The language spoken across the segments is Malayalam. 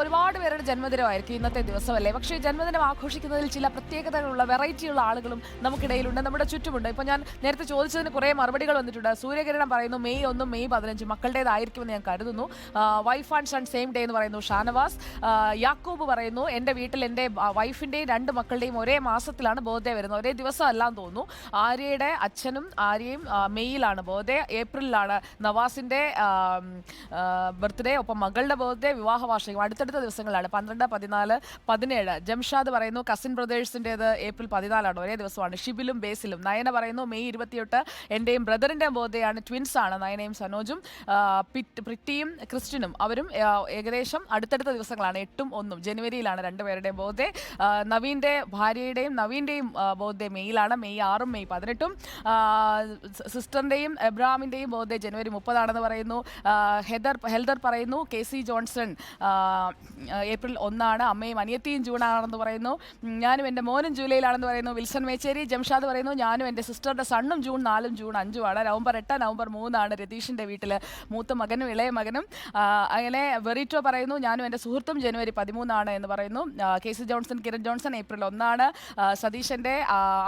ഒരുപാട് പേരുടെ ജന്മദിനമായിരിക്കും ഇന്നത്തെ ദിവസം അല്ലേ പക്ഷേ ജന്മദിനം ആഘോഷിക്കുന്നതിൽ ചില പ്രത്യേകതകളുള്ള വെറൈറ്റിയുള്ള ആളുകളും നമുക്കിടയിലുണ്ട്. നമ്മുടെ ചുറ്റുമുണ്ട്. ഇപ്പോൾ ഞാൻ നേരത്തെ ചോദിച്ചതിന് കുറേ മറുപടികൾ വന്നിട്ടുണ്ട്. സൂര്യകിരണം പറയുന്നു മെയ് ഒന്നും മെയ് പതിനഞ്ച് മക്കളുടേതായിരിക്കുമെന്ന് ഞാൻ കരുതുന്നു. Wife and son same day എന്ന് പറയുന്നു ഷാനവാസ്. യാക്കൂബ് പറയുന്നു എന്റെ വീട്ടിൽ എന്റെ വൈഫിന്റെയും രണ്ട് മക്കളുടെയും ഒരേ മാസത്തിലാണ് ബർത്ത്ഡേ വരുന്നത്. ഒരേ ദിവസം അല്ലാന്ന് തോന്നുന്നു. ആര്യയുടെ അച്ഛനും ആര്യയും മെയ്യിലാണ് ബർത്ത്ഡേ ഏപ്രിലിലാണ് നവാസിന്റെ ബർത്ത്ഡേ ഒപ്പം മകളുടെ ബർത്ത്ഡേ വിവാഹ വാർഷികം അടുത്തടുത്ത ദിവസങ്ങളാണ്. പന്ത്രണ്ട് പതിനാല് പതിനേഴ്. ജംഷാദ് പറയുന്നു കസിൻ ബ്രദേഴ്സിന്റെത് ഏപ്രിൽ പതിനാലാണ്. ഒരേ ദിവസമാണ്. ഷിബിലും ബേസിലും. നയന പറയുന്നു മെയ് ഇരുപത്തിയെട്ട് എന്റെയും ബ്രദറിന്റെയും ബോധയാണ് ആണ് നയനയും സനോജും. പ്രിറ്റിയും ക്രിസ്റ്റിനും. അവരും ഏകദേശം അടുത്തടുത്ത ദിവസങ്ങളാണ്. എട്ടും ഒന്നും. ജനുവരിയിലാണ് രണ്ടുപേരുടെയും ബോധേ നവീന്റെ ഭാര്യയുടെയും നവീന്റെയും ബോധേ മെയ്യിലാണ്. മെയ് ആറും മെയ് പതിനെട്ടും. സിസ്റ്ററിന്റെയും എബ്രാമിന്റെയും ബോധേ ജനുവരി മുപ്പതാണെന്ന് പറയുന്നു. ഹെദർ ഹെൽദർ പറയുന്നു കെ സി ജോൺസൺ. ഏപ്രിൽ ഒന്നാണ്. അമ്മയും അനിയത്തിയും ജൂൺ ആണെന്ന് പറയുന്നു. ഞാനും എന്റെ മോനും ജൂലൈയിലാണെന്ന് പറയുന്നു. വിൽസൺ മേച്ചേരി ജംഷാദ് പറയുന്നു. ഞാനും എന്റെ സിസ്റ്ററുടെ സണ്ണും ജൂൺ നാലും ജൂൺ അഞ്ചുമാണ് നവംബർ എട്ട് നവംബർ മൂന്നാണ് രതീഷിന്റെ വീട്ടിൽ മൂത്ത മകനും ഇളയ മകനും. അങ്ങനെ വെറിറ്റോ പറയുന്നു. ഞാനും എന്റെ സുഹൃത്തും ജനുവരി പതിമൂന്നാണ് എന്ന് പറയുന്നു. K C Johnson Kiran Johnson April ഒന്നാണ്. സതീശന്റെ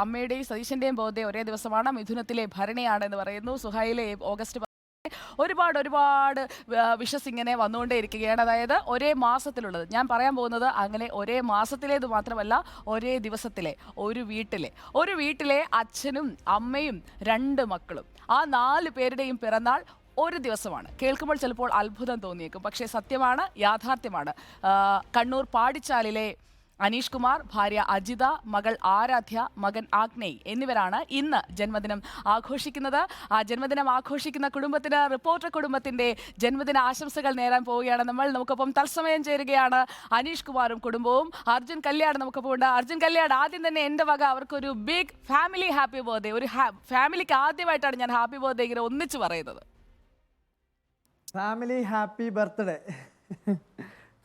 അമ്മയുടെയും സതീശന്റെയും ബർത്ത്ഡേ ഒരേ ദിവസമാണ്. മിഥുനത്തിലെ ഭരണിയാണ് എന്ന് പറയുന്നു. സുഹൈലെ ഓഗസ്റ്റ് ഒരുപാട് ഒരുപാട് വിഷസ് ഇങ്ങനെ വന്നുകൊണ്ടേ ഇരിക്കുകയാണ് അതായത് ഒരേ മാസത്തിലുള്ളത്. ഞാൻ പറയാൻ പോകുന്നത് അങ്ങനെ ഒരേ മാസത്തിലേത് മാത്രമല്ല ഒരേ ദിവസത്തിലെ ഒരു വീട്ടിലെ. ഒരു വീട്ടിലെ അച്ഛനും അമ്മയും രണ്ട് മക്കളും. ആ നാല് പേരുടെയും പിറന്നാൾ ഒരു ദിവസമാണ്. കേൾക്കുമ്പോൾ ചിലപ്പോൾ അത്ഭുതം തോന്നിയേക്കും. പക്ഷേ സത്യമാണ് യാഥാർത്ഥ്യമാണ്. കണ്ണൂർ പാടിച്ചാലിലെ അനീഷ് കുമാർ ഭാര്യ അജിത മകൾ ആരാധ്യ മകൻ ആഗ്നേയ് എന്നിവരാണ് ഇന്ന് ജന്മദിനം ആഘോഷിക്കുന്നത്. ആ ജന്മദിനം ആഘോഷിക്കുന്ന കുടുംബത്തിന് റിപ്പോർട്ടർ കുടുംബത്തിന്റെ ജന്മദിന ആശംസകൾ നേരാൻ പോവുകയാണ് നമ്മൾ. നമുക്കൊപ്പം തത്സമയം ചേരുകയാണ് അനീഷ് കുമാറും കുടുംബവും. അർജുൻ കല്യാട് നമുക്കൊപ്പം ഉണ്ട്. അർജുൻ കല്യാട് ആദ്യം തന്നെ എന്റെ വക അവർക്കൊരു ബിഗ് ഫാമിലി ഹാപ്പി ബർത്ത്ഡേ ഒരു ഫാമിലിക്ക് ആദ്യമായിട്ടാണ് ഞാൻ ഹാപ്പി ബർത്ത്ഡേ ഇങ്ങനെ ഒന്നിച്ച് പറയുന്നത്. ഫാമിലി ഹാപ്പി ബർത്ത്ഡേ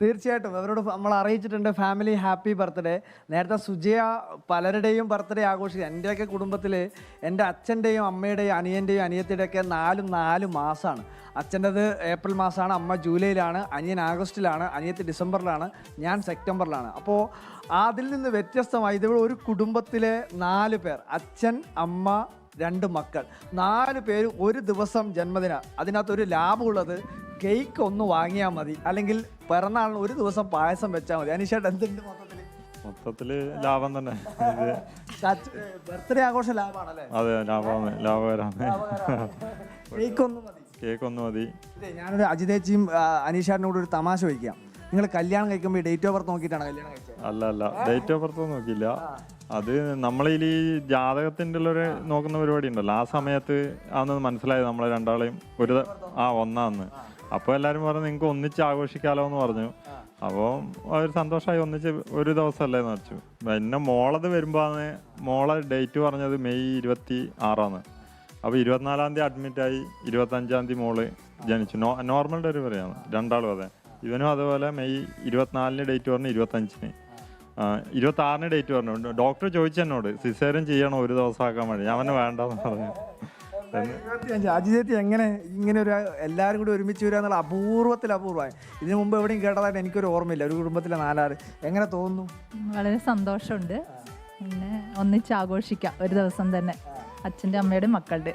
തീർച്ചയായിട്ടും. അവരോട് നമ്മൾ അറിയിച്ചിട്ടുണ്ട്. Family happy birthday. നേരത്തെ സുജയ പലരുടെയും ബർത്ത്ഡേ ആഘോഷിക്കുക എന്റെയൊക്കെ കുടുംബത്തിൽ എന്റെ അച്ഛന്റെയും അമ്മയുടെയും അനിയന്റെയും അനിയത്തിയുടെയൊക്കെ നാലും നാല് മാസമാണ് അച്ഛന്റെത് ഏപ്രിൽ മാസമാണ് അമ്മ ജൂലൈയിലാണ് അനിയൻ ആഗസ്റ്റിലാണ് അനിയത്തി ഡിസംബറിലാണ് ഞാൻ സെപ്റ്റംബറിലാണ്. അപ്പോൾ അതിൽ നിന്ന് വ്യത്യസ്തമായി ഇതുപോലെ ഒരു കുടുംബത്തിലെ നാല് പേർ. അച്ഛൻ അമ്മ രണ്ട് മക്കൾ. നാല് പേര് ഒരു ദിവസം ജന്മദിന. അതിനകത്തൊരു ലാഭമുള്ളത് കേക്ക് ഒന്ന് വാങ്ങിയാൽ മതി. അല്ലെങ്കിൽ പിറന്നാളിന് ഒരു ദിവസം പായസം വെച്ചാൽ മതി. അനീഷേട്ട് എന്തുണ്ട് മൊത്തത്തിൽ മൊത്തത്തിൽ ലാഭം തന്നെ. ഇത് ബർത്ത്ഡേ ആഘോഷം ലാഭമാണല്ലേ അതെ ലാഭമാണ് കേക്ക് ഒന്ന് മതി. കേക്ക് ഒന്ന് മതി. ഇതേ, ഞാനൊരു അജിതേച്ചിയും അനീഷാടിനോട് ഒരു തമാശ ചോദിക്കാം. നിങ്ങൾ കല്യാണം കഴിക്കുമ്പോൾ ഡേറ്റ് ഓഫ് ബർത്ത് നോക്കിയിട്ടാണ് കല്യാണം കഴിച്ചത് അല്ല അല്ല. ഡേറ്റ് ഓഫ് ബർത്ത് നോക്കിയില്ല. അത് നമ്മളിൽ ഈ ജാതകത്തിന്റെ ഉള്ളൊരു നോക്കുന്ന പരിപാടി ഉണ്ടല്ലോ ആ സമയത്ത് ആണെന്ന് മനസ്സിലായത് നമ്മളെ രണ്ടാളെയും. ഒരു ത- ആ ഒന്നാന്ന്. അപ്പോൾ എല്ലാവരും പറഞ്ഞു നിങ്ങക്ക് ഒന്നിച്ച് ആഘോഷിക്കാലോ എന്ന് പറഞ്ഞു. അപ്പോൾ ഒരു സന്തോഷമായി ഒന്നിച്ച് ഒരു ദിവസമല്ലേ എന്ന് വെച്ചു. പിന്നെ മോളത് വരുമ്പോഴാണ് മോളെ ഡേറ്റ് പറഞ്ഞത് മെയ് ഇരുപത്തി ആറാണ്. അപ്പോൾ ഇരുപത്തിനാലാം തീയതി അഡ്മിറ്റായി ഇരുപത്തഞ്ചാം തീയതി മോൾ ജനിച്ചു. നോ നോർമൽ ഡെലിവറിയാണ് രണ്ടാളും അതെ. ഇവനും അതുപോലെ മെയ് ഇരുപത്തിനാലിന് ഡേറ്റ് പറഞ്ഞു ഇരുപത്തഞ്ചിന് ഇരുപത്തി ആറിന് ഡേറ്റ് പറഞ്ഞു. ഡോക്ടർ ചോദിച്ചെന്നോട് സിസേറിയൻ ചെയ്യണോ? ഒരു ദിവസം ആക്കാൻ വേണ്ടി. അവനെ വേണ്ടെന്ന് പറഞ്ഞു. ഇരുപത്തിയഞ്ച് അജിതേച്ചി എങ്ങനെ ഇങ്ങനെ ഒരു എല്ലാവരും കൂടി ഒരുമിച്ച് വരിക എന്നുള്ള അപൂർവത്തിൽ അപൂർവമായി ഇതിനു മുമ്പ് എവിടെയും കേട്ടതായിട്ട് എനിക്കൊരു ഓർമ്മയില്ല. ഒരു കുടുംബത്തിലെ നാലാറ് എങ്ങനെ തോന്നുന്നു? വളരെ സന്തോഷമുണ്ട്. പിന്നെ ഒന്നിച്ച് ആഘോഷിക്കാം. ഒരു ദിവസം തന്നെ. അച്ഛന്റെ അമ്മയുടെ മക്കളുടെ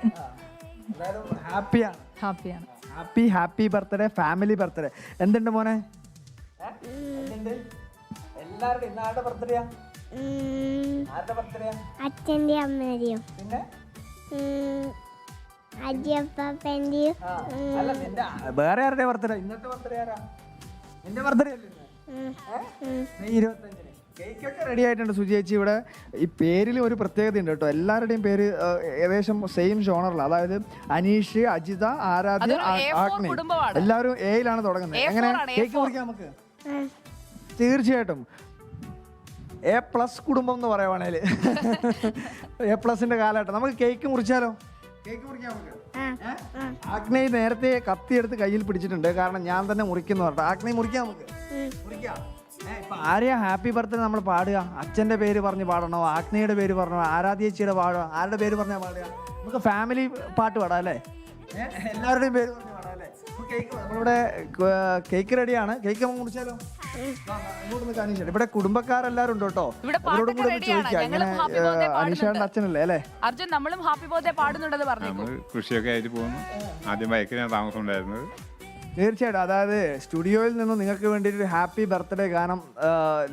ഹാപ്പിയാണ് ഹാപ്പിയാണ് happy happy birthday family birthday. എന്തുണ്ട് മോനെ? എല്ലാവരുടെയും ഇന്ന് ബർത്ത്ഡേയാ? ആരുടെ ബർത്ത്ഡേയാ? അമ്മയുടെയും. പിന്നെ? വേറെ ആരുടെ ബർത്ത്ഡേ? ഇന്നത്തെ ബർത്ത്ഡേ ആരാ? നിന്റെ ബർത്ത്ഡേ അല്ലേ ഇന്ന്? ഏ? മെയ് ഇരുപത്തഞ്ചിന്. കേക്കൊക്കെ റെഡി ആയിട്ടുണ്ട് സുചേച്ചി ഇവിടെ. ഈ പേരിൽ ഒരു പ്രത്യേകത ഉണ്ട് കേട്ടോ. എല്ലാവരുടെയും പേര് ഏകദേശം സെയിം ഷോണറിൽ അതായത് അനീഷ് അജിത ആരാധ്യ ആഗ്നി ആ- A4 ആഗ്നേയ്. കുടുംബമാണ്. എല്ലാവരും എയിലാണ് തുടങ്ങുന്നത്. A4 എങ്ങനെ? Cake A4. മുറിക്കാം നമുക്ക്? തീർച്ചയായിട്ടും. എ പ്ലസ് കുടുംബം എന്ന് പറയുവാണേൽ. എ പ്ലസിന്റെ കാലഘട്ടം. നമുക്ക് കേക്ക് മുറിച്ചാലോ? കേക്ക് നേരത്തെ നമുക്ക്? എടുത്ത് ആഗ്നേയ് നേരത്തെ കത്തിയെടുത്ത് കയ്യിൽ പിടിച്ചിട്ടുണ്ട്. കാരണം ഞാൻ തന്നെ മുറിക്കുന്നു പറഞ്ഞു ആഗ്നേയ് മുറിക്കാം നമുക്ക്? മുറിക്കാം. ആരെയാ ഹാപ്പി ബർത്ത്ഡേ നമ്മൾ പാടുക? അച്ഛന്റെ പേര് പറഞ്ഞ് പാടണോ? ആഗ്നയുടെ പേര് പറഞ്ഞോ? ആരാധ്യേച്ചിയുടെ പാടുക? ആരുടെ പേര് പറഞ്ഞാൽ പാടുക? നമുക്ക് ഫാമിലി പാട്ട് പാടാം അല്ലേ? എല്ലാവരുടെയും പേര് പറഞ്ഞ് നമ്മളിവിടെ കേക്ക് റെഡിയാണ് കേക്ക് നമുക്ക് മുറിച്ചാലോ? ഇങ്ങോട്ടൊന്ന് കാണിച്ചാൽ ഇവിടെ കുടുംബക്കാരെല്ലാരും ഉണ്ട് കേട്ടോ. ഇവിടെ അവരോടും പാട്ടൊക്കെ കൂടെ ഒന്ന് റെഡിയാണ്. ചോദിക്കാം. ഇങ്ങനെ ഞങ്ങളും happy birthday അനീഷയുടെ പാടുന്നുണ്ട്. അച്ഛനല്ലേ അല്ലേ? അർജുൻ നമ്മളും ഹാപ്പി ബർത്ത്ഡേ പാടുന്നുണ്ടെന്ന് പറഞ്ഞേക്കും. നമ്മൾ കൃഷിയൊക്കെ ആയിട്ട് പോകുന്നു. ആദ്യം ബൈക്കിലാണ് താമസം ഉണ്ടായിരുന്നത് തീർച്ചയായിട്ടും. അതായത് സ്റ്റുഡിയോയിൽ നിന്ന് നിങ്ങൾക്ക് വേണ്ടിയിട്ട് ഒരു ഹാപ്പി ബർത്ത്ഡേ ഗാനം ആ,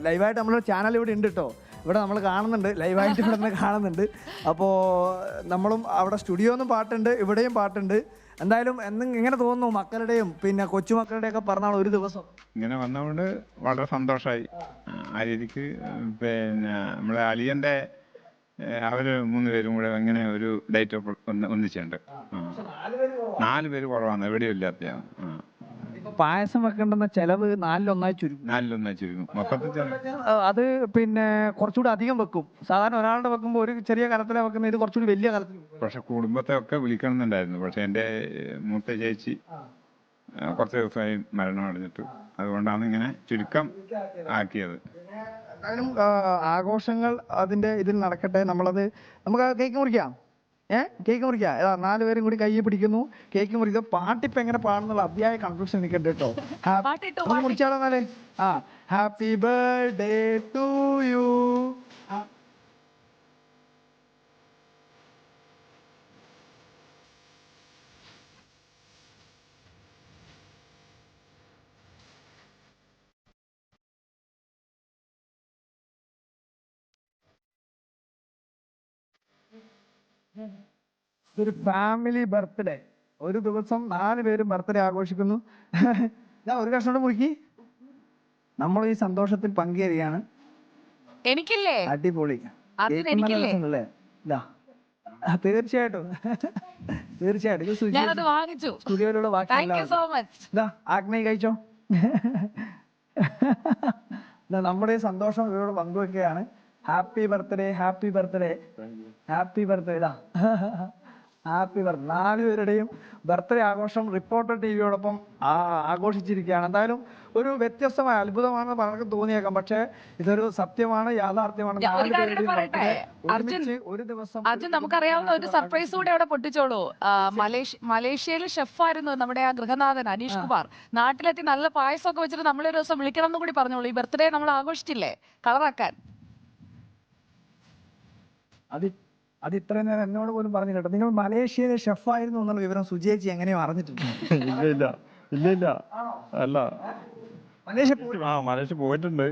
ലൈവായിട്ട് നമ്മളൊരു ചാനൽ ഇവിടെ ഉണ്ട് കേട്ടോ. ഇവിടെ നമ്മൾ കാണുന്നുണ്ട്. ലൈവായിട്ട് ഇവിടെ നിന്ന് കാണുന്നുണ്ട്. അപ്പോൾ നമ്മളും അവിടെ സ്റ്റുഡിയോന്നും പാട്ടുണ്ട് ഇവിടെയും പാട്ടുണ്ട്. എന്തായാലും എന്നും എങ്ങനെ തോന്നുന്നു മക്കളുടെയും പിന്നെ കൊച്ചുമക്കളുടെയൊക്കെ പറഞ്ഞാൽ ഒരു ദിവസം. ഇങ്ങനെ വന്നതുകൊണ്ട് വളരെ സന്തോഷമായി ആ രീതിക്ക് പിന്നെ നമ്മളെ അലിയന്റെ അവർ മൂന്ന് പേരും കൂടെ അങ്ങനെ ഒരു ഡേറ്റ് ഒന്ന് ഒന്നിച്ചുണ്ട്. നാല് പേര് കുറവാണ്. എവിടെയും ഇല്ലാത്ത പായസം വെക്കേണ്ടുന്ന ചെലവ് നാലിലൊന്നായി ചുരുക്കും നാലിലൊന്നായി ചുരുക്കും മൊത്തത്തിൽ ചെന്ന് ആ, അത് പിന്നെ കുറച്ചുകൂടി അധികം വെക്കും. സാധാരണ ഒരാളുടെ വെക്കുമ്പോൾ ഒരു ചെറിയ കലത്തിലെ വെക്കുന്ന ഇത് കുറച്ചുകൂടി വലിയ കലത്തിൽ വെക്കും. പക്ഷെ കുടുംബത്തെ ഒക്കെ വിളിക്കണമെന്നുണ്ടായിരുന്നു. പക്ഷെ എന്റെ മൂത്ത ചേച്ചി ആ, കുറച്ച് ദിവസമായി മരണം അടഞ്ഞിട്ട്. അതുകൊണ്ടാണ് ഇങ്ങനെ ചുരുക്കം ആക്കിയത്. എന്തായാലും ആ, ആഘോഷങ്ങൾ അതിന്റെ ഇതിൽ നടക്കട്ടെ. നമ്മളത് നമുക്ക് കേക്ക് മുറിക്കാം. ഏ? കേക്ക് മുറിക്കാം. ഏതാ നാല് പേരും കൂടി കൈ പിടിക്കുന്നു. കേക്ക് മുറിക്കുക പാട്ടിപ്പ് എങ്ങനെ പാടുന്നുള്ള അതിയായ കൺഫ്യൂഷൻ എനിക്കുണ്ട് കേട്ടോ. എന്നാലേ. ആ ഹാപ്പി ബർത്ത്ഡേ ടു യു. ഇതൊരു ഫാമിലി ബർത്ത്ഡേ ഒരു ദിവസം നാല് പേരും ബർത്ത്ഡേ ആഘോഷിക്കുന്നു. ഞാൻ ഒരു കഷ്ണം കൂടെ മുറുക്കി. നമ്മൾ ഈ സന്തോഷത്തിൽ പങ്കുചേരുകയാണ്. എനിക്കില്ലേ? അടിപൊളി. തീർച്ചയായിട്ടും. തീർച്ചയായിട്ടും. സ്റ്റുഡിയോയിലുള്ള ആഗ്നേയ് കഴിച്ചോ? നമ്മുടെ സന്തോഷം ഇവരോട് പങ്കുവെക്കുകയാണ്. Happy birthday happy birthday happy birthday ഇതാ. ഹാപ്പി ബർത്ത്ഡേ നാലുപേരുടെയും ബർത്ത്ഡേ ആഘോഷം റിപ്പോർട്ടർ ടി വിയോടൊപ്പം ആഘോഷിച്ചിരിക്കുകയാണ്. എന്തായാലും ഒരു വ്യത്യസ്തമായ അത്ഭുതമാണെന്ന് പലർക്കും തോന്നിയേക്കാം. പക്ഷേ ഇതൊരു സത്യമാണ് യാഥാർത്ഥ്യമാണ്. ഒരു ദിവസം അർജുൻ നമുക്കറിയാവുന്ന ഒരു സർപ്രൈസ് കൂടെ അവിടെ പൊട്ടിച്ചോളൂ. മലേഷ്യയിലെ ഷെഫായിരുന്നു നമ്മുടെ ആ ഗൃഹനാഥൻ അനീഷ് കുമാർ. നാട്ടിലെത്തി നല്ല പായസമൊക്കെ വെച്ചിട്ട് നമ്മളൊരു ദിവസം വിളിക്കണം എന്ന് കൂടി പറഞ്ഞോളൂ. ഈ ബർത്ത്ഡേ നമ്മൾ ആഘോഷിച്ചില്ലേ? കളറാക്കാൻ അത് ഇത്രയും നേരം എന്നോട് പോലും പറഞ്ഞു കേട്ടോ. നിങ്ങൾ മലേഷ്യയിലെ ഷെഫ് ആയിരുന്നു എന്നുള്ള വിവരം സുജേച്ചി എങ്ങനെയോ അറിഞ്ഞിട്ടുണ്ട്. ഇല്ല ഇല്ല ഇല്ല ഇല്ല അല്ല. മലേഷ്യ ആ മലേഷ്യ പോയിട്ടുണ്ട്.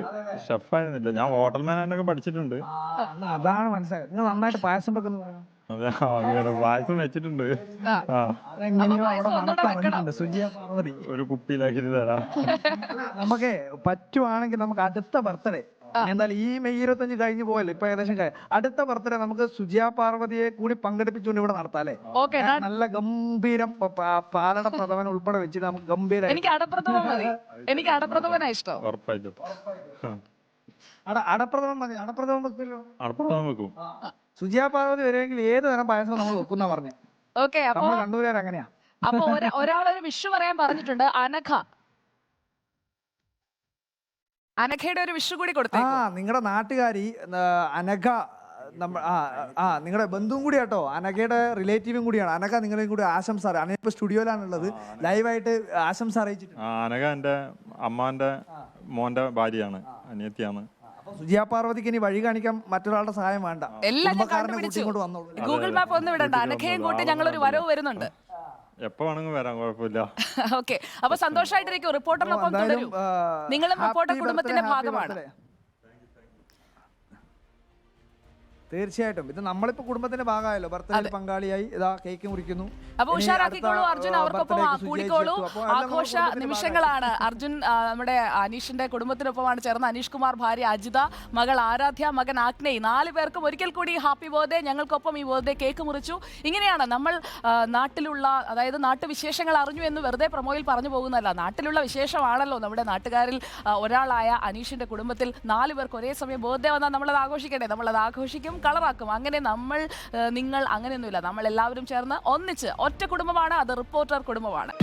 ഷെഫായിരുന്നില്ല ഞാൻ ഹോട്ടൽ മാനേജറൊക്കെ പഠിച്ചിട്ടുണ്ട്. ആ, അതാണ് മനസ്സിലായത്. നിങ്ങൾ നന്നായിട്ട് പായസം വെക്കുന്നു. പായസം വെച്ചിട്ടുണ്ട്. ഒരു കുപ്പിയിലാക്കി തരാം. നമുക്ക് പറ്റുവാണെങ്കിൽ നമുക്ക് അടുത്ത ബർത്ത്ഡേ എന്നാൽ ഈ മെയ് ഇരുപത്തഞ്ച് കഴിഞ്ഞു പോയല്ലോ ഇപ്പൊ ഏകദേശം അടുത്ത ബർത്ത്ഡേ നമുക്ക് സുജിയ പാർവതിയെ കൂടി പങ്കെടുപ്പിച്ചുകൊണ്ട് ഇവിടെ നടത്താം അല്ലേ ഓക്കെ നല്ല ഗംഭീരം പാലട പ്രഥമൻ ഉൾപ്പെടെ വെച്ചിട്ട് നമുക്ക് ഗംഭീര എനിക്ക് അടപ്രഥമൻ മതി. എനിക്ക് അടപ്രഥമനാ ഇഷ്ടം. അടപ്രഥമൻ മതി. അടപ്രഥമൻ വെക്കുമല്ലോ? അടുപ്പം വെക്കും. സുജിയ പാർവതി വരുമെങ്കിൽ ഏത് തരം പായസം നമ്മൾ വെക്കുന്ന പറഞ്ഞു? ഓക്കെ നമ്മൾ കണ്ണൂരുകാർ അങ്ങനെയാ. അപ്പൊ ഒരാളൊരു വിഷു പറയാൻ പറഞ്ഞിട്ടുണ്ട്. അനഘ. അനഘയുടെ ഒരു വിഷു കൂടി ആ നിങ്ങളുടെ നാട്ടുകാരി അനഘ നമ്മ ആ ആ നിങ്ങളുടെ ബന്ധുവും കൂടി കേട്ടോ അനഘയുടെ റിലേറ്റീവും കൂടിയാണ്. അനഘ നിങ്ങളെയും കൂടി ആശംസ അറിയാം അനഘ ഇപ്പൊ സ്റ്റുഡിയോയിലാണുള്ളത്. ലൈവായിട്ട് ആശംസ അറിയിച്ചിട്ടുണ്ട്. ആ അനഘ എന്റെ അമ്മാന്റെ മോന്റെ ഭാര്യയാണ് അനിയത്തിയാണ്. അപ്പൊ സുജിയ പാർവതിക്ക് ഇനി വഴി കാണിക്കാൻ മറ്റൊരാളുടെ സഹായം വേണ്ട. എല്ലാം ഞാൻ കുടുംബക്കാരനെ കണ്ടുപിടിച്ചു. കൂട്ടിക്കൊണ്ട് വന്നോളൂ. ഗൂഗിൾ മാപ്പ് ഒന്ന് വിടണ്ട. അനഘയും കൂട്ടി ഞങ്ങളൊരു ഒരു വരവ് വരുന്നുണ്ട്. എപ്പോ വേണമെങ്കിൽ വരാം കുഴപ്പമില്ല. ഓക്കെ അപ്പൊ സന്തോഷമായിട്ടിരിക്കും റിപ്പോർട്ടറിനൊപ്പം തുടരും. നിങ്ങളും റിപ്പോർട്ടർ കുടുംബത്തിന്റെ ഭാഗമാണ്. തീർച്ചയായിട്ടും. ഇത് നമ്മളിപ്പോ കുടുംബത്തിന്റെ ഭാഗമായല്ലോ. ബർത്ത്ഡേ പങ്കാളിയായി ഇതാ കേക്ക് മുറിക്കുന്നു. അപ്പൊ ഉഷാറാക്കിക്കോളൂ അർജുൻ അവർക്കൊപ്പം കൂടിക്കോളൂ. ആഘോഷ നിമിഷങ്ങളാണ്. അർജുൻ നമ്മുടെ അനീഷിന്റെ കുടുംബത്തിനൊപ്പമാണ് ചേർന്ന് അനീഷ് കുമാർ ഭാര്യ അജിത മകൾ ആരാധ്യ മകൻ ആഗ്നേയ്. നാല് പേർക്കും ഒരിക്കൽ കൂടി ഹാപ്പി ബർത്ത്ഡേ. ഞങ്ങൾക്കൊപ്പം ഈ ബർത്ത്ഡേ കേക്ക് മുറിച്ചു. ഇങ്ങനെയാണ് നമ്മൾ നാട്ടിലുള്ള അതായത് നാട്ടുവിശേഷങ്ങൾ അറിഞ്ഞു എന്ന് വെറുതെ പ്രൊമോയിൽ പറഞ്ഞു പോകുന്നതല്ല. നാട്ടിലുള്ള വിശേഷമാണല്ലോ നമ്മുടെ നാട്ടുകാരിൽ ഒരാളായ അനീഷിന്റെ കുടുംബത്തിൽ നാല് പേർക്ക് ഒരേ സമയം ബർത്ത്ഡേ വന്നാൽ നമ്മളത് ആഘോഷിക്കട്ടെ നമ്മളത് ആഘോഷിക്കും. കളറാക്കും. അങ്ങനെ നമ്മൾ നിങ്ങൾ അങ്ങനെയൊന്നുമില്ല. നമ്മൾ എല്ലാവരും ചേർന്ന് ഒന്നിച്ച് ഒറ്റ കുടുംബമാണ് അത് റിപ്പോർട്ടർ കുടുംബമാണ്.